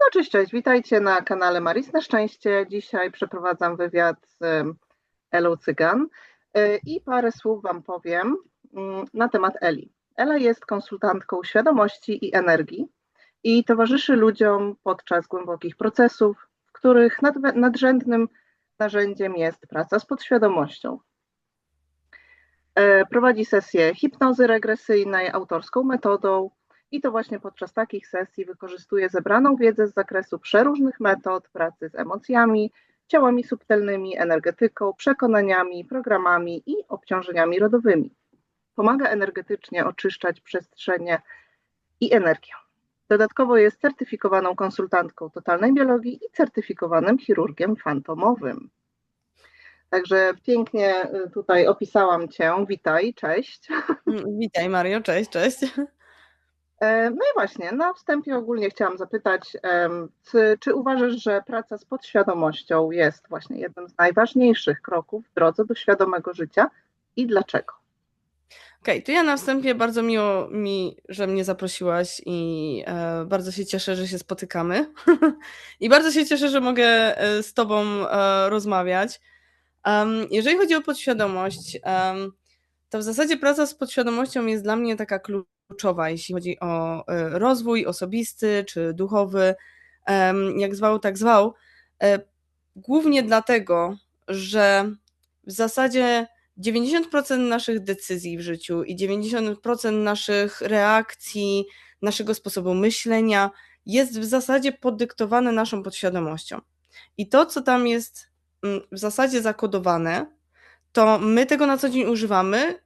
No cześć, cześć, witajcie na kanale Maris na Szczęście. Dzisiaj przeprowadzam wywiad z Elą Cygan y, i parę słów Wam powiem mm, na temat Eli. Ela jest konsultantką świadomości i energii i towarzyszy ludziom podczas głębokich procesów, w których nadrzędnym narzędziem jest praca z podświadomością. E, prowadzi sesję hipnozy regresyjnej autorską metodą i to właśnie podczas takich sesji wykorzystuje zebraną wiedzę z zakresu przeróżnych metod pracy z emocjami, ciałami subtelnymi, energetyką, przekonaniami, programami i obciążeniami rodowymi. Pomaga energetycznie oczyszczać przestrzenie i energię. Dodatkowo jest certyfikowaną konsultantką totalnej biologii i certyfikowanym chirurgiem fantomowym. Także pięknie y, tutaj opisałam Cię. Witaj, cześć. Witaj Mario, cześć, cześć. E, no i właśnie, na wstępie ogólnie chciałam zapytać, czy, czy, uważasz, że praca z podświadomością jest właśnie jednym z najważniejszych kroków w drodze do świadomego życia i dlaczego? Okej, okay, to ja na wstępie bardzo miło mi, że mnie zaprosiłaś i e, bardzo się cieszę, że się spotykamy. I bardzo się cieszę, że mogę e, z Tobą e, rozmawiać. Um, jeżeli chodzi o podświadomość, um, to w zasadzie praca z podświadomością jest dla mnie taka kluczowa kluczowa, jeśli chodzi o e, rozwój osobisty czy duchowy, jak zwał, tak zwał. E, głównie dlatego, że w zasadzie 90% naszych decyzji w życiu i 90% naszych reakcji, naszego sposobu myślenia jest w zasadzie podyktowane naszą podświadomością. I to, co tam jest mm, w zasadzie zakodowane, to my tego na co dzień używamy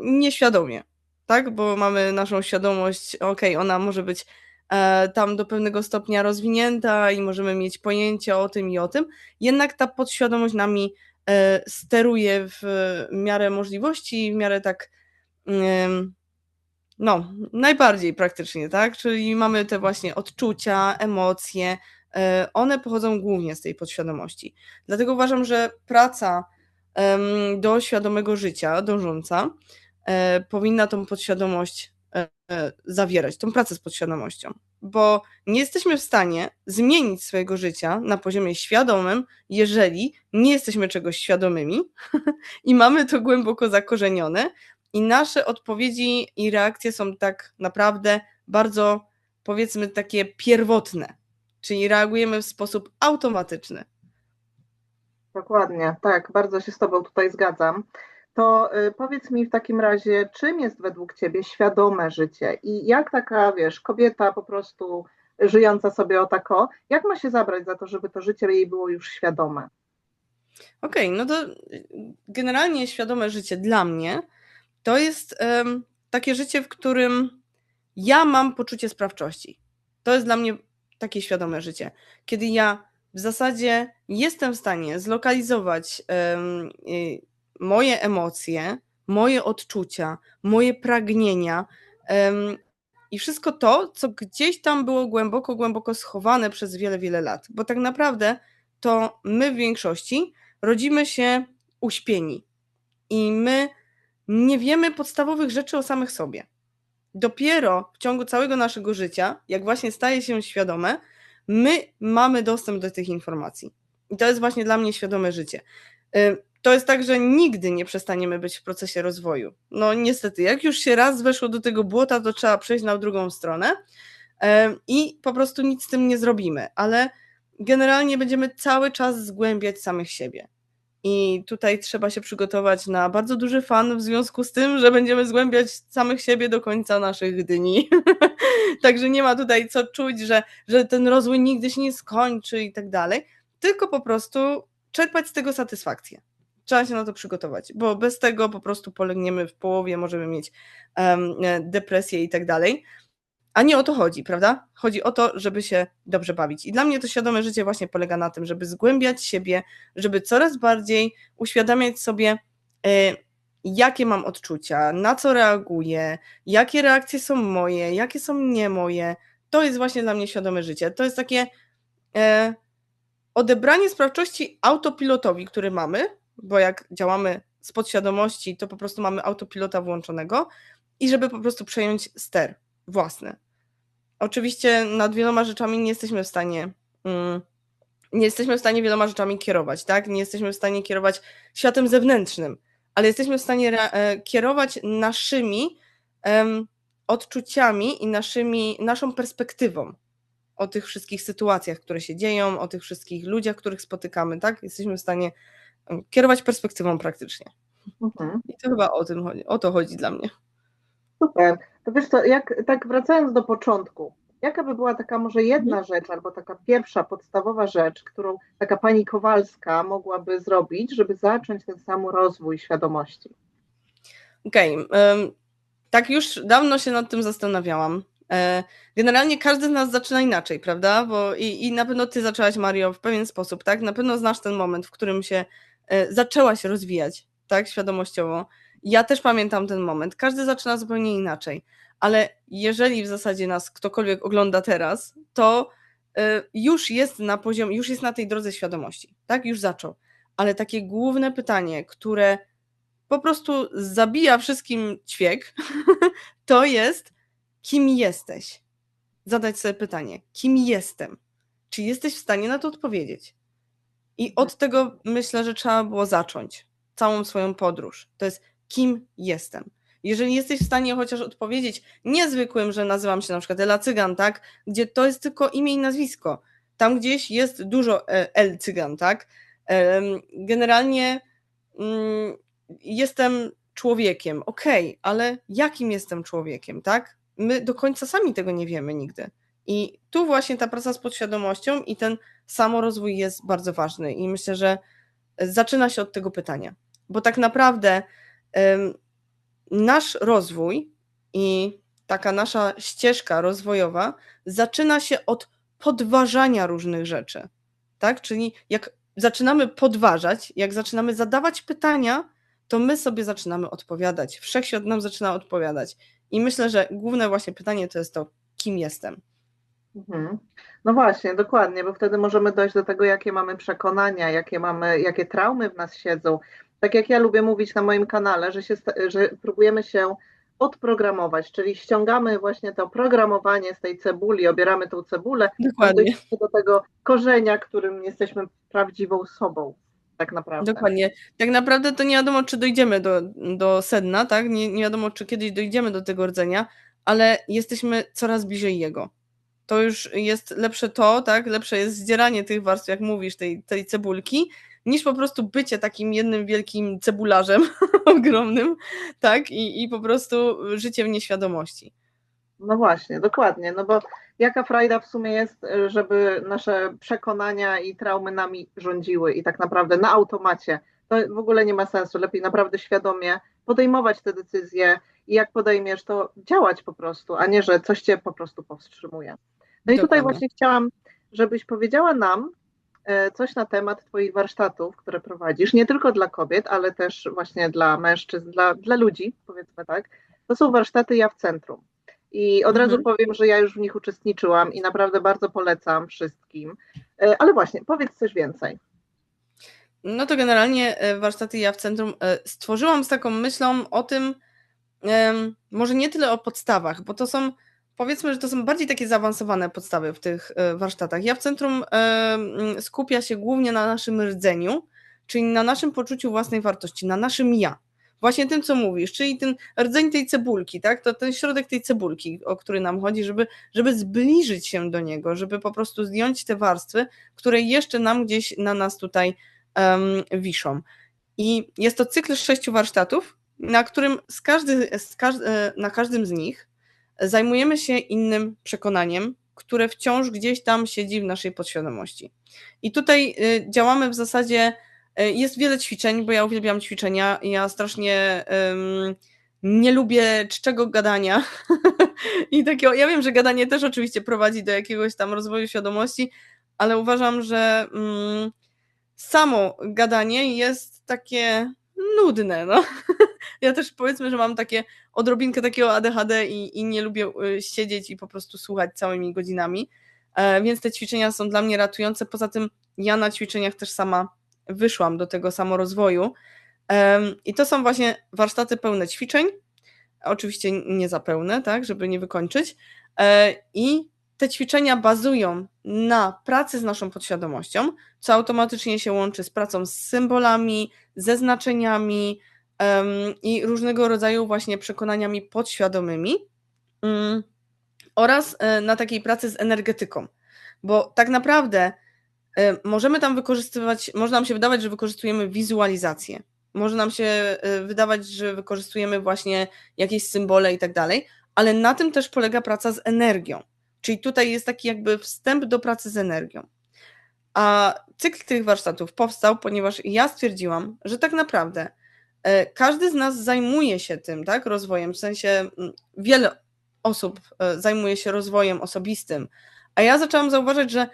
nieświadomie tak? Bo mamy naszą świadomość, ok, ona może być e, tam do pewnego stopnia rozwinięta i możemy mieć pojęcie o tym i o tym, jednak ta podświadomość nami e, steruje w miarę możliwości, w miarę tak no, najbardziej praktycznie, tak? Czyli mamy te właśnie odczucia, emocje, e, one pochodzą głównie z tej podświadomości. Dlatego uważam, że praca do świadomego życia dążąca powinna tą podświadomość e, e, zawierać, tą pracę z podświadomością, bo nie jesteśmy w stanie zmienić swojego życia na poziomie świadomym, jeżeli nie jesteśmy czegoś świadomymi i mamy to głęboko zakorzenione. I nasze odpowiedzi i reakcje są tak naprawdę bardzo, powiedzmy, takie pierwotne, czyli reagujemy w sposób automatyczny. Dokładnie, tak, bardzo się z Tobą tutaj zgadzam to y, powiedz mi w takim razie, czym jest według Ciebie świadome życie i jak taka, wiesz, kobieta po prostu żyjąca sobie o tako, jak ma się zabrać za to, żeby to życie jej było już świadome? Okej, okay, no to generalnie świadome życie dla mnie to jest um, takie życie, w którym ja mam poczucie sprawczości. To jest dla mnie takie świadome życie. Kiedy ja w zasadzie jestem w stanie zlokalizować um, moje emocje, moje odczucia, moje pragnienia um, i wszystko to, co gdzieś tam było głęboko, głęboko schowane przez wiele, wiele lat. Bo tak naprawdę to my w większości rodzimy się uśpieni i my nie wiemy podstawowych rzeczy o samych sobie. Dopiero w ciągu całego naszego życia, jak właśnie staje się świadome, my mamy dostęp do tych informacji. I to jest właśnie dla mnie świadome życie to jest tak, że nigdy nie przestaniemy być w procesie rozwoju. No niestety, jak już się raz weszło do tego błota, to trzeba przejść na drugą stronę i po prostu nic z tym nie zrobimy, ale generalnie będziemy cały czas zgłębiać samych siebie. I tutaj trzeba się przygotować na bardzo duży fan w związku z tym, że będziemy zgłębiać samych siebie do końca naszych dni. Także nie ma tutaj co czuć, że, że ten rozwój nigdy się nie skończy i tak dalej, tylko po prostu czerpać z tego satysfakcję trzeba się na to przygotować, bo bez tego po prostu polegniemy w połowie, możemy mieć um, depresję i tak dalej. A nie o to chodzi, prawda? Chodzi o to, żeby się dobrze bawić. I dla mnie to świadome życie właśnie polega na tym, żeby zgłębiać siebie, żeby coraz bardziej uświadamiać sobie, y, jakie mam odczucia, na co reaguję, jakie reakcje są moje, jakie są nie moje. To jest właśnie dla mnie świadome życie. To jest takie y, odebranie sprawczości autopilotowi, który mamy, bo jak działamy z podświadomości, to po prostu mamy autopilota włączonego i żeby po prostu przejąć ster własny. oczywiście nad wieloma rzeczami nie jesteśmy w stanie. Mm, nie jesteśmy w stanie wieloma rzeczami kierować, tak? Nie jesteśmy w stanie kierować światem zewnętrznym, ale jesteśmy w stanie e, kierować naszymi um, odczuciami i naszymi, naszą perspektywą o tych wszystkich sytuacjach, które się dzieją, o tych wszystkich ludziach, których spotykamy, tak? Jesteśmy w stanie kierować perspektywą praktycznie. Mhm. I to chyba o tym chodzi, o to chodzi dla mnie. Super. To wiesz co, jak tak wracając do początku, jaka by była taka może jedna mhm. rzecz, albo taka pierwsza, podstawowa rzecz, którą taka pani Kowalska mogłaby zrobić, żeby zacząć ten sam rozwój świadomości? Okej. Okay. tak już dawno się nad tym zastanawiałam. E, generalnie każdy z nas zaczyna inaczej, prawda? Bo i, i na pewno ty zaczęłaś, Mario, w pewien sposób, tak? Na pewno znasz ten moment, w którym się e, zaczęłaś rozwijać, tak? Świadomościowo. Ja też pamiętam ten moment. Każdy zaczyna zupełnie inaczej, ale jeżeli w zasadzie nas ktokolwiek ogląda teraz, to e, już jest na poziomie, już jest na tej drodze świadomości, tak? Już zaczął. Ale takie główne pytanie, które po prostu zabija wszystkim ćwiek, to jest, kim jesteś? Zadać sobie pytanie, kim jestem? Czy jesteś w stanie na to odpowiedzieć? I od tego myślę, że trzeba było zacząć całą swoją podróż. To jest, kim jestem. Jeżeli jesteś w stanie chociaż odpowiedzieć niezwykłym, że nazywam się na przykład Ela Cygan, tak? Gdzie to jest tylko imię i nazwisko. Tam gdzieś jest dużo El Cygan, tak? Generalnie mm, jestem człowiekiem, okej, okay, ale jakim jestem człowiekiem, tak? My do końca sami tego nie wiemy nigdy. I tu właśnie ta praca z podświadomością i ten samorozwój jest bardzo ważny. I myślę, że zaczyna się od tego pytania, bo tak naprawdę nasz rozwój i taka nasza ścieżka rozwojowa zaczyna się od podważania różnych rzeczy. Tak? Czyli jak zaczynamy podważać, jak zaczynamy zadawać pytania, to my sobie zaczynamy odpowiadać. Wszechświat nam zaczyna odpowiadać. I myślę, że główne właśnie pytanie to jest to, kim jestem. Mhm. No właśnie, dokładnie, bo wtedy możemy dojść do tego, jakie mamy przekonania, jakie mamy, jakie traumy w nas siedzą, tak jak ja lubię mówić na moim kanale, że, się, że próbujemy się odprogramować, czyli ściągamy właśnie to programowanie z tej cebuli, obieramy tą cebulę Dokładnie. do tego korzenia, którym jesteśmy prawdziwą sobą. Tak naprawdę. Dokładnie. Tak naprawdę to nie wiadomo, czy dojdziemy do, do sedna, tak? Nie, nie wiadomo, czy kiedyś dojdziemy do tego rdzenia, ale jesteśmy coraz bliżej jego. To już jest lepsze to, tak? Lepsze jest zdzieranie tych warstw, jak mówisz, tej, tej cebulki, niż po prostu bycie takim jednym wielkim cebularzem ogromnym, tak? I, I po prostu życie w nieświadomości. No właśnie, dokładnie, no bo jaka frajda w sumie jest, żeby nasze przekonania i traumy nami rządziły i tak naprawdę na automacie. To w ogóle nie ma sensu. Lepiej naprawdę świadomie podejmować te decyzje i jak podejmiesz, to działać po prostu, a nie, że coś cię po prostu powstrzymuje. No Dokładnie. i tutaj właśnie chciałam, żebyś powiedziała nam, E, coś na temat Twoich warsztatów, które prowadzisz, nie tylko dla kobiet, ale też właśnie dla mężczyzn, dla, dla ludzi, powiedzmy tak. To są warsztaty Ja w Centrum. I od mhm. razu powiem, że ja już w nich uczestniczyłam i naprawdę bardzo polecam wszystkim. E, ale właśnie, powiedz coś więcej. No to generalnie e, warsztaty Ja w Centrum stworzyłam z taką myślą o tym, może nie tyle o podstawach, bo to są powiedzmy, że to są bardziej takie zaawansowane podstawy w tych e, warsztatach. Ja w centrum e, skupia się głównie na naszym rdzeniu, czyli na naszym poczuciu własnej wartości, na naszym ja. Właśnie tym, co mówisz, czyli ten rdzeń tej cebulki, tak? To ten środek tej cebulki, o który nam chodzi, żeby, żeby zbliżyć się do niego, żeby po prostu zdjąć te warstwy, które jeszcze nam gdzieś na nas tutaj um, wiszą. I jest to cykl sześciu warsztatów, na którym z każdy, z e, na każdym z nich zajmujemy się innym przekonaniem, które wciąż gdzieś tam siedzi w naszej podświadomości. I tutaj y, działamy w zasadzie, y, jest wiele ćwiczeń, bo ja uwielbiam ćwiczenia, ja strasznie um, nie lubię czczego gadania i takiego, ja wiem, że gadanie też oczywiście prowadzi do jakiegoś tam rozwoju świadomości, ale uważam, że um, samo gadanie jest takie nudne, no. Ja też powiedzmy, że mam takie odrobinkę takiego ADHD i, i nie lubię y, siedzieć i po prostu słuchać całymi godzinami, e, więc te ćwiczenia są dla mnie ratujące. Poza tym ja na ćwiczeniach też sama wyszłam do tego samorozwoju i to są właśnie warsztaty pełne ćwiczeń, oczywiście nie za pełne, tak, żeby nie wykończyć, E, I te ćwiczenia bazują na pracy z naszą podświadomością, co automatycznie się łączy z pracą z symbolami, ze znaczeniami um, i różnego rodzaju właśnie przekonaniami podświadomymi um, oraz e, na takiej pracy z energetyką. Bo tak naprawdę e, możemy tam wykorzystywać, może nam się wydawać, że wykorzystujemy wizualizację, może nam się e, wydawać, że wykorzystujemy właśnie jakieś symbole i tak dalej, ale na tym też polega praca z energią. Czyli tutaj jest taki jakby wstęp do pracy z energią. A cykl tych warsztatów powstał, ponieważ ja stwierdziłam, że tak naprawdę e, każdy z nas zajmuje się tym, tak, rozwojem, w sensie mm, wiele osób e, zajmuje się rozwojem osobistym, a ja zaczęłam zauważyć, że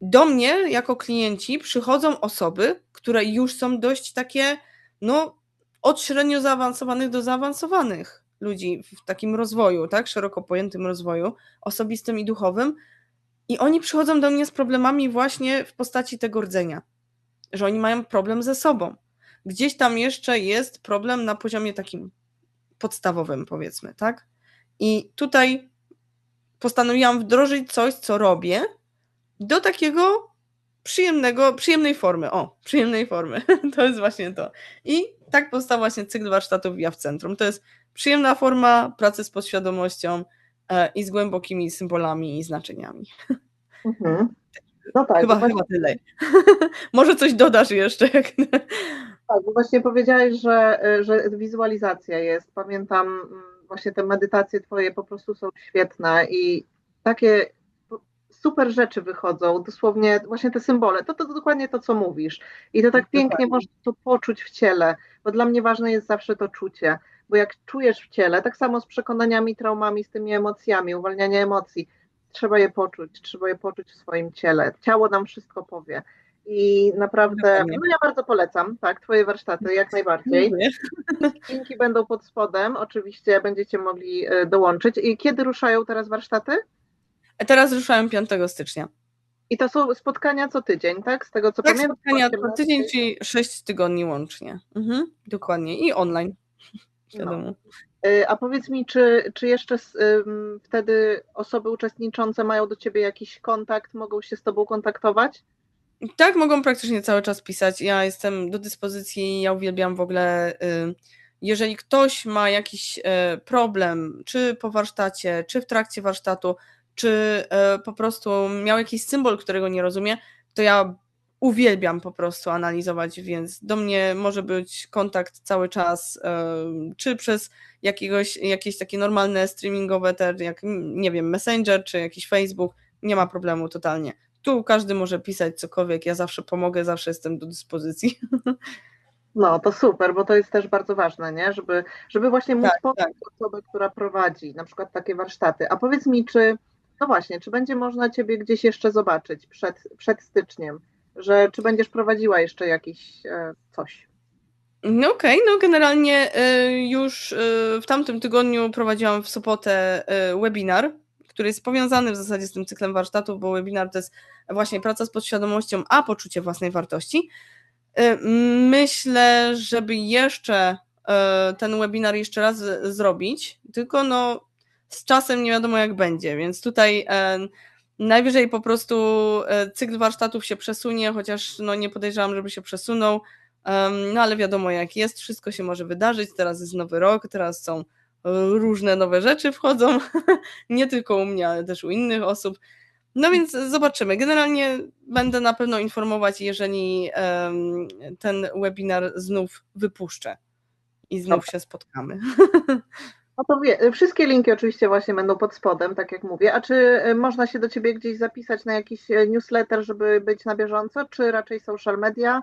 do mnie jako klienci przychodzą osoby, które już są dość takie, no, od średnio zaawansowanych do zaawansowanych ludzi w takim rozwoju, tak, szeroko pojętym rozwoju osobistym i duchowym. I oni przychodzą do mnie z problemami właśnie w postaci tego rdzenia, że oni mają problem ze sobą. Gdzieś tam jeszcze jest problem na poziomie takim podstawowym, powiedzmy, tak? I tutaj postanowiłam wdrożyć coś, co robię, do takiego przyjemnego, przyjemnej formy. O, przyjemnej formy. To jest właśnie to. I tak powstał właśnie cykl warsztatów Ja w Centrum. To jest przyjemna forma pracy z podświadomością e, i z głębokimi symbolami i znaczeniami. Mhm. No tak, chyba, właśnie... chyba tyle. Może coś dodasz jeszcze. Tak, bo właśnie powiedziałeś, że, że wizualizacja jest. Pamiętam mm, właśnie te medytacje twoje po prostu są świetne i takie super rzeczy wychodzą, dosłownie właśnie te symbole, to, to, to dokładnie to, co mówisz. I to tak pięknie dokładnie. można to poczuć w ciele, bo dla mnie ważne jest zawsze to czucie bo jak czujesz w ciele, tak samo z przekonaniami, traumami, z tymi emocjami, uwalnianie emocji, trzeba je poczuć, trzeba je poczuć w swoim ciele. Ciało nam wszystko powie. I naprawdę, no ja bardzo polecam, tak, Twoje warsztaty, jak najbardziej. Linki będą pod spodem, oczywiście będziecie mogli e, dołączyć. I kiedy ruszają teraz warsztaty? Teraz ruszają 5 stycznia. I to są spotkania co tydzień, tak? Z tego co tak, pamiętam. spotkania co tydzień, czyli 6 tygodni łącznie. Mhm, dokładnie. I online. Wiadomo. No. A powiedz mi, czy, czy jeszcze wtedy osoby uczestniczące mają do ciebie jakiś kontakt, mogą się z tobą kontaktować? Tak, mogą praktycznie cały czas pisać. Ja jestem do dyspozycji, ja uwielbiam w ogóle. Y, jeżeli ktoś ma jakiś y, problem, czy po warsztacie, czy w trakcie warsztatu, czy po prostu miał jakiś symbol, którego nie rozumie, to ja uwielbiam po prostu analizować, więc do mnie może być kontakt cały czas, czy przez jakiegoś, jakieś takie normalne streamingowe, te, jak nie wiem, Messenger, czy jakiś Facebook, nie ma problemu totalnie. Tu każdy może pisać cokolwiek, ja zawsze pomogę, zawsze jestem do dyspozycji. No, to super, bo to jest też bardzo ważne, nie? Żeby, żeby właśnie móc tak, poznać tak. osobę, która prowadzi na przykład takie warsztaty. A powiedz mi, czy, no właśnie, czy będzie można Ciebie gdzieś jeszcze zobaczyć przed, przed styczniem? Że czy będziesz prowadziła jeszcze jakiś e, coś. No okej, okay, no generalnie e, już e, w tamtym tygodniu prowadziłam w Sopotę webinar, który jest powiązany w zasadzie z tym cyklem warsztatów, bo webinar to jest właśnie praca z podświadomością, a poczucie własnej wartości. Myślę, żeby jeszcze ten webinar jeszcze raz zrobić, tylko no z czasem nie wiadomo jak będzie, więc tutaj Najwyżej po prostu e, cykl warsztatów się przesunie, chociaż no nie podejrzewam, żeby się przesunął. No ale wiadomo jak jest, wszystko się może wydarzyć. Teraz jest nowy rok, teraz są różne nowe rzeczy wchodzą, nie tylko u mnie, ale też u innych osób. No więc zobaczymy. Generalnie będę na pewno informować, jeżeli ten webinar znów wypuszczę i znów się spotkamy. No to wie, wszystkie linki oczywiście właśnie będą pod spodem, tak jak mówię. A czy e, można się do Ciebie gdzieś zapisać na jakiś e, newsletter, żeby być na bieżąco, czy raczej social media?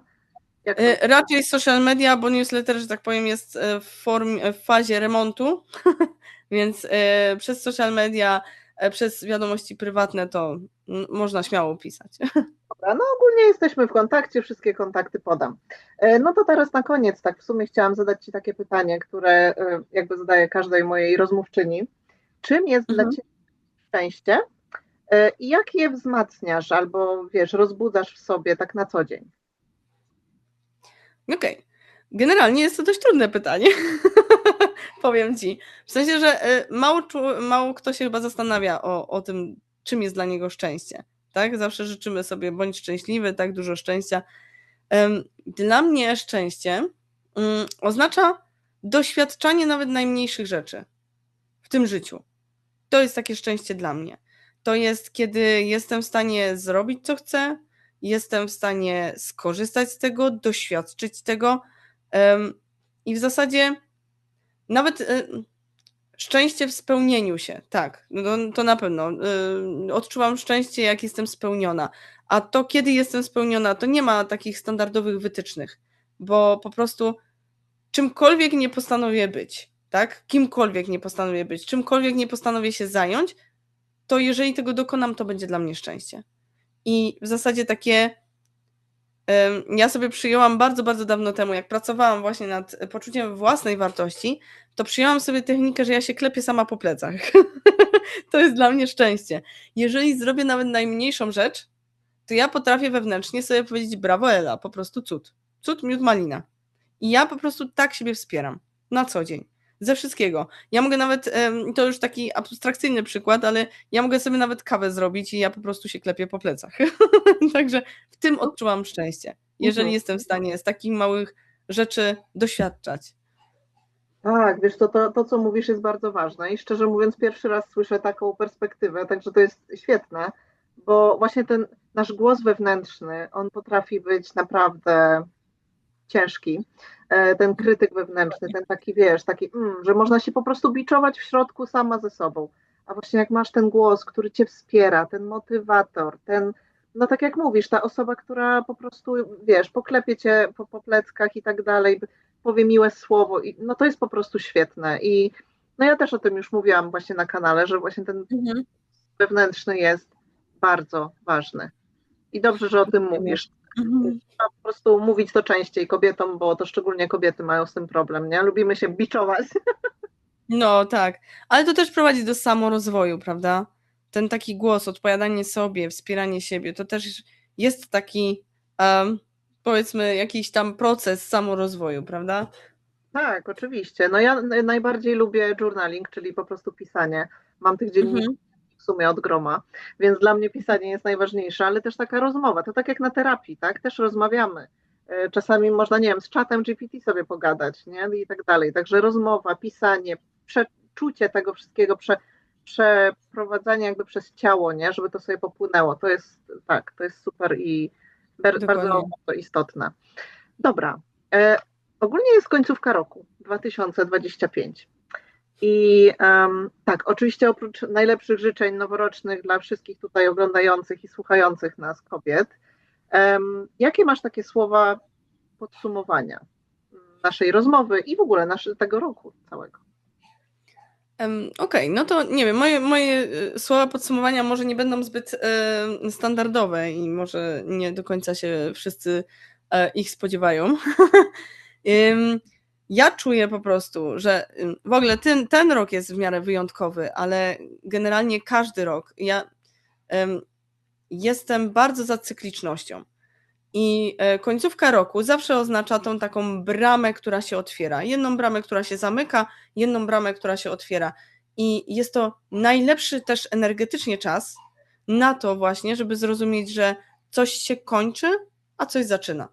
E, raczej social media, bo newsletter, że tak powiem, jest w, formie, w fazie remontu, więc przez social media, przez wiadomości prywatne to można śmiało pisać. Dobra, no ogólnie jesteśmy w kontakcie, wszystkie kontakty podam. E, no to teraz na koniec, tak w sumie chciałam zadać Ci takie pytanie, które e, jakby zadaję każdej mojej rozmówczyni. Czym jest mhm. dla Ciebie szczęście e, i jak je wzmacniasz albo wiesz, rozbudzasz w sobie tak na co dzień? Okej. Okay. Generalnie jest to dość trudne pytanie. powiem ci. W sensie, że y, mało, mało kto się chyba zastanawia o, o tym, czym jest dla niego szczęście. Tak? Zawsze życzymy sobie bądź szczęśliwy, tak dużo szczęścia. Dla mnie szczęście mm, oznacza doświadczanie nawet najmniejszych rzeczy w tym życiu. To jest takie szczęście dla mnie. To jest, kiedy jestem w stanie zrobić, co chcę, jestem w stanie skorzystać z tego, doświadczyć tego. I w zasadzie nawet e, szczęście w spełnieniu się, tak, no to na pewno. E, odczuwam szczęście, jak jestem spełniona. A to, kiedy jestem spełniona, to nie ma takich standardowych wytycznych, bo po prostu czymkolwiek nie postanowię być, tak? Kimkolwiek nie postanowię być, czymkolwiek nie postanowię się zająć, to jeżeli tego dokonam, to będzie dla mnie szczęście. I w zasadzie takie ja sobie przyjęłam bardzo, bardzo dawno temu, jak pracowałam właśnie nad poczuciem własnej wartości, to przyjęłam sobie technikę, że ja się klepię sama po plecach. to jest dla mnie szczęście. Jeżeli zrobię nawet najmniejszą rzecz, to ja potrafię wewnętrznie sobie powiedzieć brawo Ela, po prostu cud. Cud, miód, malina. I ja po prostu tak siebie wspieram na co dzień. Ze wszystkiego. Ja mogę nawet, to już taki abstrakcyjny przykład, ale ja mogę sobie nawet kawę zrobić i ja po prostu się klepię po plecach. Także w tym odczułam szczęście, jeżeli mhm. jestem w stanie z takich małych rzeczy doświadczać. Tak, wiesz, to, to, to co mówisz jest bardzo ważne i szczerze mówiąc pierwszy raz słyszę taką perspektywę, także to jest świetne, bo właśnie ten nasz głos wewnętrzny, on potrafi być naprawdę ciężki, e, ten krytyk wewnętrzny, ten taki, wiesz, taki, mm, że można się po prostu biczować w środku sama ze sobą. A właśnie jak masz ten głos, który cię wspiera, ten motywator, ten, no tak jak mówisz, ta osoba, która po prostu, wiesz, poklepie cię po, po pleckach i tak dalej, powie miłe słowo, i, no to jest po prostu świetne. I no ja też o tym już mówiłam właśnie na kanale, że właśnie ten mhm. wewnętrzny jest bardzo ważny. I dobrze, że o tym mówisz. Mhm. Trzeba po prostu mówić to częściej kobietom, bo to szczególnie kobiety mają z tym problem, nie? Lubimy się biczować. No tak, ale to też prowadzi do samorozwoju, prawda? Ten taki głos, odpowiadanie sobie, wspieranie siebie, to też jest taki, um, powiedzmy, jakiś tam proces samorozwoju, prawda? Tak, oczywiście. No ja najbardziej lubię journaling, czyli po prostu pisanie. Mam tych dzienników mhm sumie od groma, więc dla mnie pisanie jest najważniejsze, ale też taka rozmowa, to tak jak na terapii, tak, też rozmawiamy. E, czasami można, nie wiem, z czatem GPT sobie pogadać, nie, i tak dalej, także rozmowa, pisanie, przeczucie tego wszystkiego, prze, przeprowadzanie jakby przez ciało, nie, żeby to sobie popłynęło, to jest, tak, to jest super i bardzo, bardzo istotne. Dobra, e, ogólnie jest końcówka roku 2025. I um, tak, oczywiście oprócz najlepszych życzeń noworocznych dla wszystkich tutaj oglądających i słuchających nas kobiet, um, jakie masz takie słowa podsumowania naszej rozmowy i w ogóle nasze, tego roku całego? Okej, okay, no to nie wiem, moje, moje e, słowa podsumowania może nie będą zbyt e, standardowe i może nie do końca się wszyscy e, ich spodziewają. ja czuję po prostu, że w ogóle ten, ten rok jest w miarę wyjątkowy, ale generalnie każdy rok. Ja um, jestem bardzo za cyklicznością. I e, końcówka roku zawsze oznacza tą taką bramę, która się otwiera. Jedną bramę, która się zamyka, jedną bramę, która się otwiera. I jest to najlepszy też energetycznie czas na to właśnie, żeby zrozumieć, że coś się kończy, a coś zaczyna.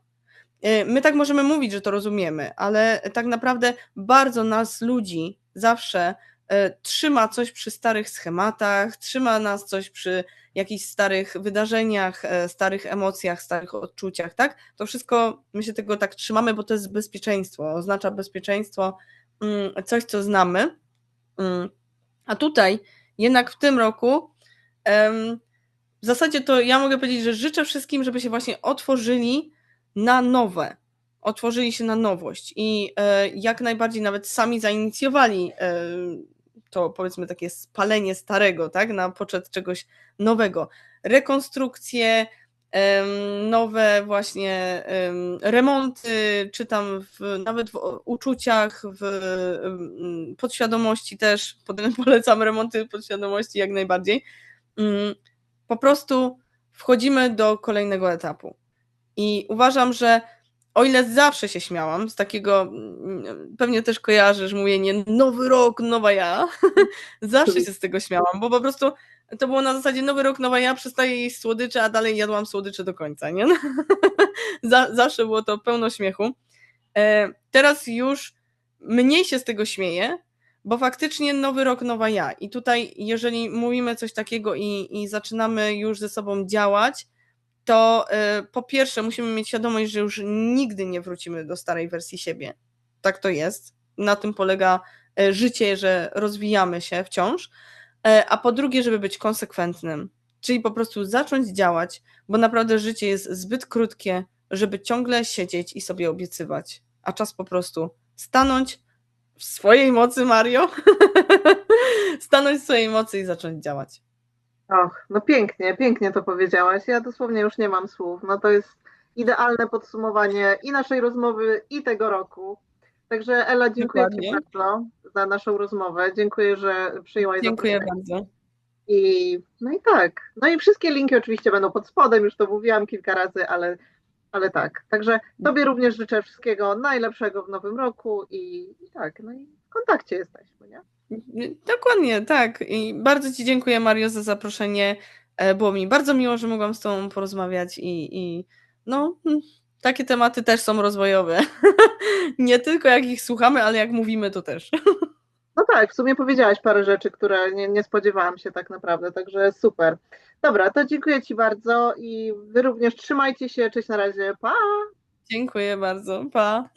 Y, my tak możemy mówić, że to rozumiemy, ale tak naprawdę bardzo nas ludzi zawsze y, trzyma coś przy starych schematach, trzyma nas coś przy jakichś starych wydarzeniach, y, starych emocjach, starych odczuciach, tak? To wszystko my się tego tak trzymamy, bo to jest bezpieczeństwo, oznacza bezpieczeństwo, mm, coś, co znamy. Mm. A tutaj jednak w tym roku w zasadzie to ja mogę powiedzieć, że życzę wszystkim, żeby się właśnie otworzyli na nowe, otworzyli się na nowość i e, jak najbardziej nawet sami zainicjowali e, to powiedzmy takie spalenie starego, tak, na poczet czegoś nowego. Rekonstrukcje, nowe właśnie remonty, czy tam w, nawet w uczuciach, w podświadomości też, polecam remonty podświadomości jak najbardziej. Mm, po prostu wchodzimy do kolejnego etapu. I uważam, że o ile zawsze się śmiałam z takiego, mm, pewnie też kojarzysz mówienie nowy rok, nowa ja, zawsze się z tego śmiałam, bo po prostu to było na zasadzie nowy rok, nowa ja, przestaję jeść słodycze, a dalej jadłam słodycze do końca, nie? zawsze było to pełno śmiechu. E, teraz już mniej się z tego śmieję, bo faktycznie nowy rok, nowa ja. I tutaj, jeżeli mówimy coś takiego i, i zaczynamy już ze sobą działać, to y, po pierwsze musimy mieć świadomość, że już nigdy nie wrócimy do starej wersji siebie. Tak to jest. Na tym polega y, życie, że rozwijamy się wciąż. Y, a po drugie, żeby być konsekwentnym, czyli po prostu zacząć działać, bo naprawdę życie jest zbyt krótkie, żeby ciągle siedzieć i sobie obiecywać. A czas po prostu stanąć w swojej mocy, Mario, stanąć w swojej mocy i zacząć działać. Och, no pięknie, pięknie to powiedziałaś. Ja dosłownie już nie mam słów. No to jest idealne podsumowanie i naszej rozmowy, i tego roku. Także Ela, dziękuję Dokładnie. Ci bardzo za naszą rozmowę. Dziękuję, że przyjęłaś Dziękuję bardzo. I no i tak. No i wszystkie linki oczywiście będą pod spodem, już to mówiłam kilka razy, ale, ale tak. Także Tobie również życzę wszystkiego najlepszego w nowym roku i, i tak, no i w kontakcie jesteśmy, nie? Dokładnie, tak. I bardzo Ci dziękuję, Mario, za zaproszenie. E, Było mi bardzo miło, że mogłam z Tobą porozmawiać i, i no, mm, takie tematy też są rozwojowe. Nie tylko jak ich słuchamy, ale jak mówimy, to też. No tak, w sumie powiedziałaś parę rzeczy, które nie, nie spodziewałam się tak naprawdę, także super. Dobra, to dziękuję Ci bardzo i Wy również trzymajcie się, cześć na razie, pa! Dziękuję bardzo. Pa.